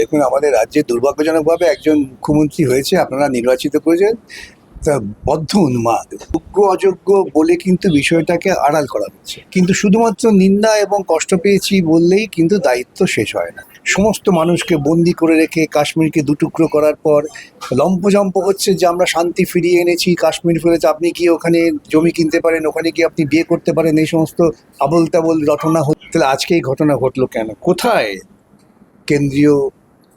দেখুন, আমাদের রাজ্যে দুর্ভাগ্যজনকভাবে একজন মুখ্যমন্ত্রী হয়েছে, আপনারা নির্বাচিত করেছেন, তা বদ্ধ উন্মাদ, যোগ্য, অযোগ্য বলে কিন্তু বিষয়টাকে আড়াল করা হচ্ছে। কিন্তু শুধুমাত্র নিন্দা এবং কষ্ট পেয়েছি বললেই কিন্তু দায়িত্ব শেষ হয় না। সমস্ত মানুষকে বন্দি করে রেখে কাশ্মীরকে দুটুকরো করার পর লম্পজম্প হচ্ছে যে আমরা শান্তি ফিরিয়ে এনেছি, কাশ্মীর ফিরেছে আপনি কি ওখানে জমি কিনতে পারেন, ওখানে কি আপনি বিয়ে করতে পারেন, এই সমস্ত আবল তাবল রটনা হচ্ছে। আজকে এই ঘটনা ঘটলো কেন? কোথায়? কেন্দ্রীয়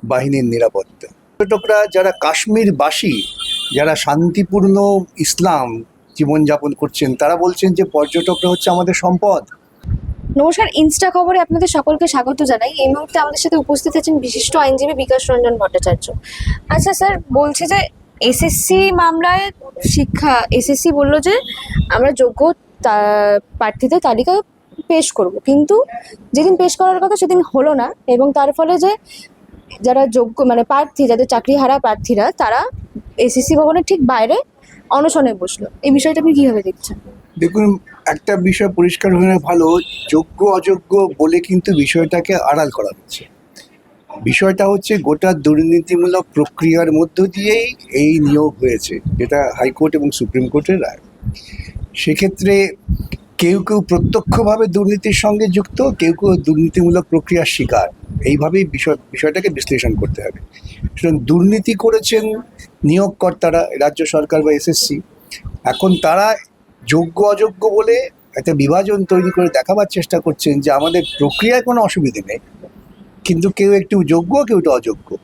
বাহিনীর নিরাপত্তা। পর্যটকরা যারা কাশ্মীরবাসী, যারা শান্তিপূর্ণ ইসলাম জীবনযাপন করছেন, তারা বলছেন যে পর্যটকরা হচ্ছে আমাদের সম্পদ। নমস্কার, ইনস্টা খবরে আপনাদের সকলকে স্বাগত জানাই। এই মুহূর্তে আমাদের সাথে উপস্থিত আছেন বিশিষ্ট আইনজীবী বিকাশ রঞ্জন ভট্টাচার্য। আচ্ছা স্যার, বলছে যে এসএসসি মামলায় শিক্ষা এসএসসি বলল যে আমরা যোগ্য প্রার্থীদের তালিকা পেশ করব। কিন্তু যেদিন পেশ করার কথা সেদিন হলো না এবং তার ফলে যে যারা যোগ্য মানে প্রার্থী, যাদের চাকরি হারা প্রার্থীরা, তারা এসএসসি ভবনের ঠিক বাইরে অনশনে বসল। এই বিষয়টা আপনি কীভাবে দেখছেন? দেখুন, একটা বিষয় পরিষ্কার হয়ে ভালো, যোগ্য, অযোগ্য বলে কিন্তু বিষয়টাকে আড়াল করা হচ্ছে। বিষয়টা হচ্ছে গোটা দুর্নীতিমূলক প্রক্রিয়ার মধ্য দিয়েই এই নিয়োগ হয়েছে, যেটা হাইকোর্ট এবং সুপ্রিম কোর্টের রায়। সেক্ষেত্রে কেউ কেউ প্রত্যক্ষভাবে দুর্নীতির সঙ্গে যুক্ত, কেউ কেউ দুর্নীতিমূলক প্রক্রিয়ার শিকার। এইভাবেই বিষয়, বিষয়টাকে বিশ্লেষণ করতে হবে। সুতরাং দুর্নীতি করেছেন নিয়োগকর্তারা, রাজ্য সরকার বা এসএসসি এখন তারা যোগ্য, অযোগ্য বলে একটা বিভাজন তৈরি করে দেখাবার চেষ্টা করছেন যে আমাদের প্রক্রিয়ায় কোনো অসুবিধে নেই। কিন্তু কেউ একটু যোগ্য, কেউ একটু অযোগ্য।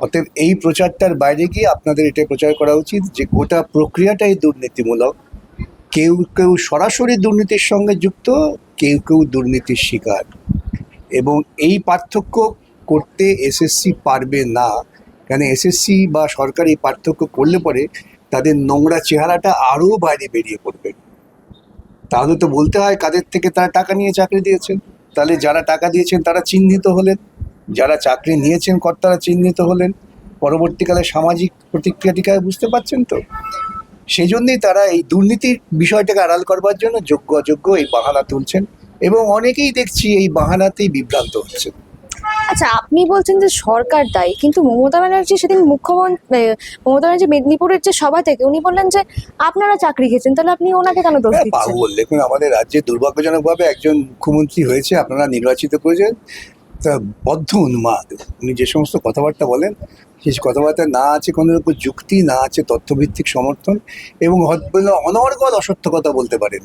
অতএব এই প্রচারটার বাইরে গিয়ে আপনাদের এটা প্রচার করা উচিত যে গোটা প্রক্রিয়াটাই দুর্নীতিমূলক। কেউ কেউ সরাসরি দুর্নীতির সঙ্গে যুক্ত, কেউ কেউ দুর্নীতির শিকার। এবং এই পার্থক্য করতে এসএসসি পারবে না। কেন এসএসসি বা সরকার এই পার্থক্য করলে পরে তাদের নোংরা চেহারাটা আরও বাইরে বেরিয়ে পড়বে। তাহলে তো বলতে হয় কাদের থেকে তারা টাকা নিয়ে চাকরি দিয়েছেন। তাহলে যারা টাকা দিয়েছেন তারা চিহ্নিত হলেন। যারা চাকরি নিয়েছেন কর্তারা চিহ্নিত হলেন। পরবর্তীকালে সামাজিক প্রতিক্রিয়াটিকায় বুঝতে পারছেন তো? সেই জন্যই তারা এই দুর্নীতির বিষয়টাকে আড়াল করবার জন্য যোগ্য অযোগ্য এই বাহানা তুলছেন। এবং অনেকেই দেখছি এই বাহানাতেই বিভ্রান্ত হচ্ছে। আচ্ছা আপনি বলছেন যে সরকার দায়ী কিন্তু মমতা ব্যানার্জি সেদিন মুখ্যমন্ত্রী মমতা ব্যানার্জি মেদিনীপুরের যে সভা থেকে উনি বললেন যে আপনারা চাকরি খেয়েছেন তাহলে আপনি ওনাকে কেন দোষ হ্যাঁ, দিচ্ছেন? পাগল। দেখুন আমাদের রাজ্যে দুর্ভাগ্যজনকভাবে একজন মুখ্যমন্ত্রী হয়েছে আপনারা নির্বাচিত করেছেন তা বদ্ধ উন্মাদ। উনি যে সমস্ত কথাবার্তা বলেন সেই কথাবার্তা না আছে কোনো রকম যুক্তি না আছে তথ্যভিত্তিক সমর্থন এবং অনর্গল অসত্য কথা বলতে পারেন।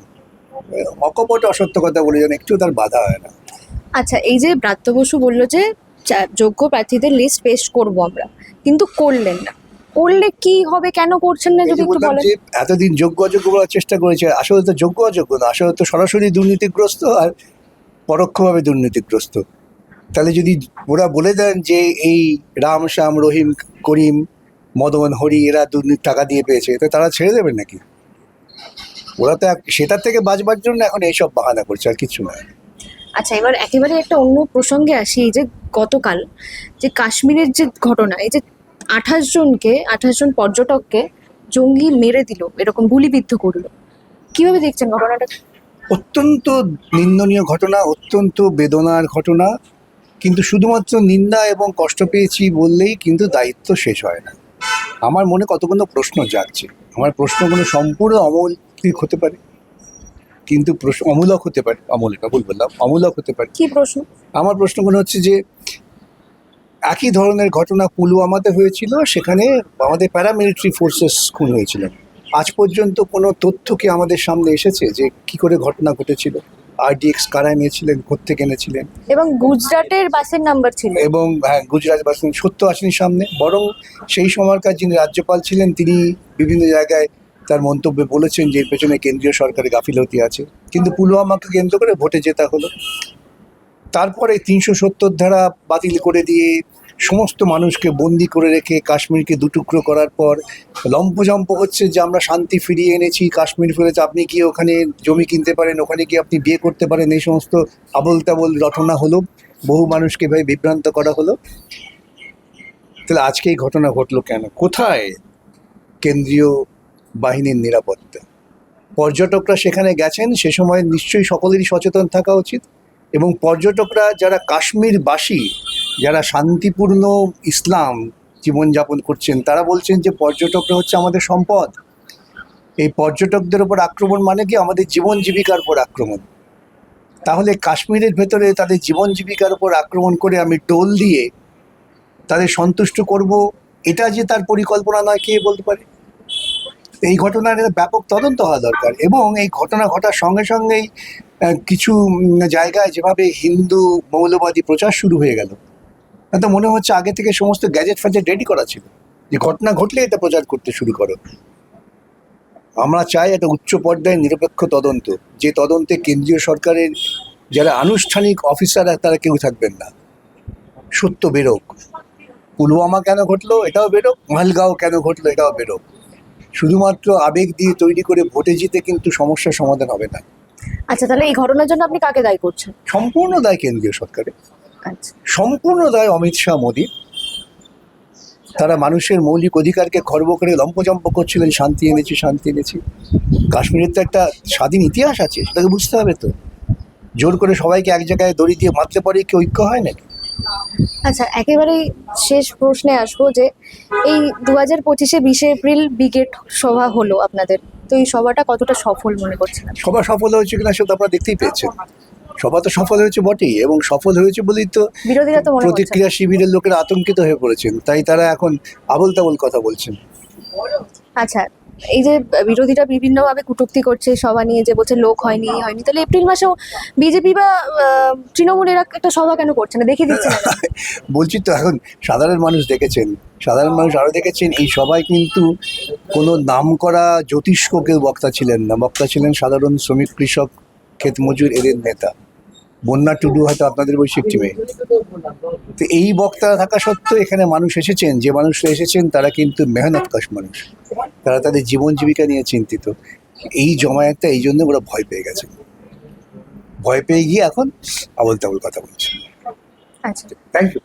অকপট অসত্য কথা বলে যেন একটু তার বাধা হয় না। আচ্ছা এই যে ব্রাত্য বসু বলল যে যোগ্য প্রার্থীদের লিস্ট পেশ করব আমরা কিন্তু করলেন না। করলে কি হবে কেন করছেন না যদি একটু বলেন? এতদিন যোগ্য অযোগ্য বলার চেষ্টা করেছে আসলে তো যোগ্য অযোগ্য না আসলে তো সরাসরি দুর্নীতিগ্রস্ত আর পরোক্ষভাবে দুর্নীতিগ্রস্ত। তাহলে যদি ওরা বলে দেন যে এই রাম শ্যাম রহিম করিম মদন হরি এরা দুর্নীতি টাকা দিয়ে পেয়েছে তো তারা ছেড়ে দেবেন নাকি? ওরা তো সেটার থেকে বাঁচবার জন্য এখন এইসব বাহানা করছে আর কিছু না আচ্ছা এবার একেবারে একটা অন্য প্রসঙ্গে আসি এই যে গতকাল যে কাশ্মীরের যে ঘটনা এই যে আঠাশ জনকে আঠাশ জন পর্যটককে জঙ্গি মেরে দিল এরকম গুলিবিদ্ধ করল কীভাবে দেখছেন ঘটনাটা? অত্যন্ত নিন্দনীয় ঘটনা অত্যন্ত বেদনার ঘটনা কিন্তু শুধুমাত্র নিন্দা এবং কষ্ট পেয়েছি বললেই কিন্তু দায়িত্ব শেষ হয় না। আমার মনে কতগুলো প্রশ্ন জাগছে। আমার প্রশ্নগুলো সম্পূর্ণ অমৌলিক হতে পারে। কিন্তু প্রশ্ন অমূলক হতে পারে অমৌলিক ভুল বললাম অমূলক হতে পারে। কি প্রশ্ন? আমার প্রশ্নগুলো হচ্ছে যে একই ধরনের ঘটনা পুলওয়ামাতে হয়েছিল সেখানে আমাদের প্যারামিলিটারি ফোর্সেস খুন হয়েছিল। আজ পর্যন্ত কোনো তথ্য কি আমাদের সামনে এসেছে যে কি করে ঘটনা ঘটেছিল? আরডিএক্স কারা নিয়েছিলেন কোথেকে এনেছিলেন? এবং গুজরাটের বাসের নাম্বার ছিল। এবং হ্যাঁ গুজরাট বাসিন সত্য আসেনি সামনে। বরং সেই সময়কার যিনি রাজ্যপাল ছিলেন তিনি বিভিন্ন জায়গায় তার মন্তব্যে বলেছেন যে এর পেছনে কেন্দ্রীয় সরকারের গাফিলতি আছে। কিন্তু পুলওয়ামাকে কেন্দ্র করে ভোটে জেতা হলো। তারপরে তিনশো সত্তর ধারা বাতিল করে দিয়ে সমস্ত মানুষকে বন্দি করে রেখে কাশ্মীরকে দুটুকরো করার পর লম্পজম্প হচ্ছে যে আমরা শান্তি ফিরিয়ে এনেছি, কাশ্মীর ফিরেছে, আপনি কি ওখানে জমি কিনতে পারেন, ওখানে কি আপনি বিয়ে করতে পারেন, এই সমস্ত আবল তাবল রটনা হলো। বহু মানুষকে ভাই বিভ্রান্ত করা হলো। তাহলে আজকে এই ঘটনা ঘটলো কেন? কোথায় কেন্দ্রীয় বাহিনীর নিরাপত্তা। পর্যটকরা সেখানে গেছেন, সে সময় নিশ্চয়ই সকলেরই সচেতন থাকা উচিত এবং পর্যটকরা যারা কাশ্মীরবাসী, যারা শান্তিপূর্ণ ইসলাম জীবনযাপন করছেন, তারা বলছেন যে পর্যটকরা হচ্ছে আমাদের সম্পদ। এই পর্যটকদের ওপর আক্রমণ মানে কি? আমাদের জীবন জীবিকার উপর আক্রমণ। তাহলে কাশ্মীরের ভেতরে তাদের জীবন জীবিকার উপর আক্রমণ করে আমি টোল দিয়ে তাদের সন্তুষ্ট করব? এটা যে তার পরিকল্পনা নয়, কে বলতে পারে? এই ঘটনার ব্যাপক তদন্ত হওয়া দরকার এবং এই ঘটনা ঘটার সঙ্গে সঙ্গেই কিছু জায়গায় যেভাবে হিন্দু মৌলবাদী প্রচার শুরু হয়ে গেল। তো মনে হচ্ছে আগে থেকে সমস্ত গ্যাজেট ফ্যাজেট রেডি করা ছিল যে ঘটনা ঘটলে এটা প্রচার করতে শুরু করো। আমরা চাই একটা উচ্চ পর্যায়ে নিরপেক্ষ তদন্ত, যে তদন্তে কেন্দ্রীয় সরকারের যারা আনুষ্ঠানিক অফিসার তারা কেউ থাকবেন না। সত্য বেরোক। পুলওয়ামা কেন ঘটলো এটাও বেরোক, মালগাঁও কেন ঘটলো এটাও বেরোক। শুধুমাত্র আবেগ দিয়ে তৈরি করে ভোটে জিতে কিন্তু সমস্যার সমাধান হবে না। আচ্ছা তাহলে এই ঘটনার জন্য আপনি কাকে দায়ী করছেন? সম্পূর্ণ দায় কেন্দ্রীয় সরকারের। আচ্ছা। সম্পূর্ণ দায় অমিত শাহ মোদী তারা মানুষের মৌলিক অধিকারকে খর্ব করে লম্পজম্প করছিলেন শান্তি এনেছি শান্তি এনেছি। কাশ্মীরের তো একটা স্বাধীন ইতিহাস আছে সেটাকে বুঝতে হবে তো। জোর করে সবাইকে এক জায়গায় দড়ি দিয়ে মারতে পারে কি ঐক্য হয় নাকি? আচ্ছা একেবারেই শেষ প্রশ্নে আসব যে এই দু হাজার পঁচিশে বিশে এপ্রিল ব্রিগেড সভা হলো আপনাদের। তো এই সভাটা কতটা সফল মনে করছেন? সভা সফল হয়েছে কিনা সেটা আপনারা দেখতেই পেয়েছেন। সভা তো সফল হয়েছে বটেই এবং সফল হয়েছে বলেই তো বিরোধীরা তো প্রতিক্রিয়া শিবিরের লোকেরা আতঙ্কিত হয়ে পড়েছেন। তাই তারা এখন আবল তাবল কথা বলছেন। আচ্ছা এই যে বিরোধীরা বিভিন্নভাবে কটূক্তি করছে সভা নিয়ে, যে বলছে লোক হয়নি হয়নি। তাহলে এপ্রিল মাসেও বিজেপি বা তৃণমূল এরা একটা সভা কেন করছে না? দেখিয়ে দিচ্ছে বলছি তো এখন সাধারণ মানুষ দেখেছেন, সাধারণ মানুষ আরও দেখেছেন, এই সবাই কিন্তু কোনো নাম করা জ্যোতিষ্ক কেউ বক্তা ছিলেন না। বক্তা ছিলেন সাধারণ শ্রমিক, কৃষক ক্ষেত মজুর এদের নেতা। বন্যা টুডু হয়তো আপনাদের বৈশ্বিক টিমে তো এই বক্তারা থাকা সত্ত্বেও এখানে মানুষ এসেছেন যে মানুষরা এসেছেন তারা কিন্তু মেহনত কাশ মানুষ। তারা তাদের জীবন জীবিকা নিয়ে চিন্তিত। এই জমায়েতটা এই জন্য ওরা ভয় পেয়ে গেছে ভয় পেয়ে গিয়ে এখন আবল তাবল কথা বলছে আচ্ছা। Thank you